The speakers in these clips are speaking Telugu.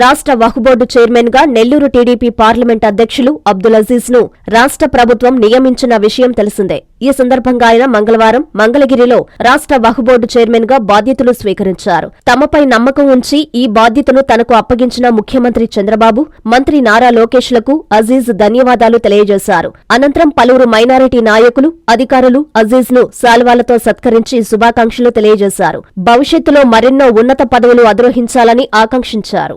రాష్ట్ర వహుబోర్డు చైర్మన్గా నెల్లూరు టీడీపీ పార్లమెంట్ అధ్యక్షులు అబ్దుల్ అజీజ్ను రాష్ట్ర ప్రభుత్వం నియమించిన విషయం తెలిసిందే. ఈ సందర్భంగా ఆయన మంగళవారం మంగళగిరిలో రాష్ట్ర వహుబోర్డు చైర్మన్గా బాధ్యతలు స్వీకరించారు. తమపై నమ్మకం ఉంచి ఈ బాధ్యతను తనకు అప్పగించిన ముఖ్యమంత్రి చంద్రబాబు మంత్రి నారా లోకేష్లకు అజీజ్ ధన్యవాదాలు తెలియజేశారు. అనంతరం పలువురు మైనారిటీ నాయకులు అధికారులు అజీజ్ను శాల్వాలతో సత్కరించి శుభాకాంక్షలు తెలియజేశారు. భవిష్యత్తులో మరెన్నో ఉన్నత పదవులు అధిరోహించాలని ఆకాంక్షించారు.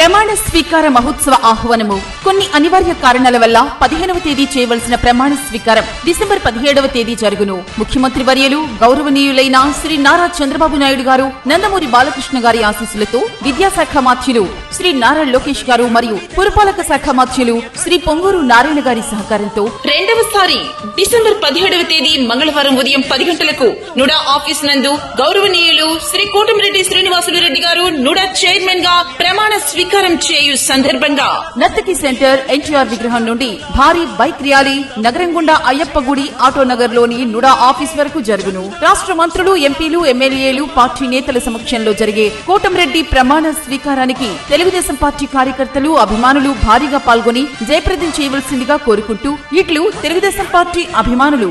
ప్రమాణ స్వీకార మహోత్సవ ఆహ్వానము. కొన్ని అనివార్య కారణాల వల్ల పదిహేనవ తేదీ చేయవలసిన ప్రమాణ స్వీకారం డిసెంబర్ పదిహేడవ తేదీ జరుగును. ముఖ్యమంత్రి వర్యలు గౌరవనీయులైన శ్రీ నారా చంద్రబాబు నాయుడు గారు నందమూరి బాలకృష్ణ గారి ఆశీస్సులతో విద్యాశాఖ మాధ్యులు శ్రీ నారా లోకేష్ గారు మరియు పురపాలక శాఖ మాధ్యులు శ్రీ పొంగూరు నారాయణ గారి సహకారంతో రెండవసారి డిసెంబర్ పదిహేడవ తేదీ మంగళవారం ఉదయం పది గంటలకు నుడా ఆఫీస్ నందు గౌరవనీయులు శ్రీ కోటమిరెడ్డి శ్రీనివాసులు రెడ్డి గారు నుడా చైర్మన్గా ప్రమాణ స్వీకారం చేయు సందర్భంగా నర్తకి సెంటర్ ఎన్టీఆర్ విగ్రహం నుండి భారీ బైక్ ర్యాలీ నగరం గుండా అయ్యప్ప గుడి ఆటో నగర్లోని నుడా ఆఫీస్ వరకు జరుగును. రాష్ట్ర మంత్రులు ఎంపీలు ఎమ్మెల్యేలు పార్టీ నేతల సమక్షంలో జరిగే కోటంరెడ్డి ప్రమాణ స్వీకారానికి తెలుగుదేశం పార్టీ కార్యకర్తలు అభిమానులు భారీగా పాల్గొని జయప్రదం చేయవలసిందిగా కోరుకుంటూ ఇట్లు తెలుగుదేశం తెలుగుదేశం పార్టీ అభిమానులు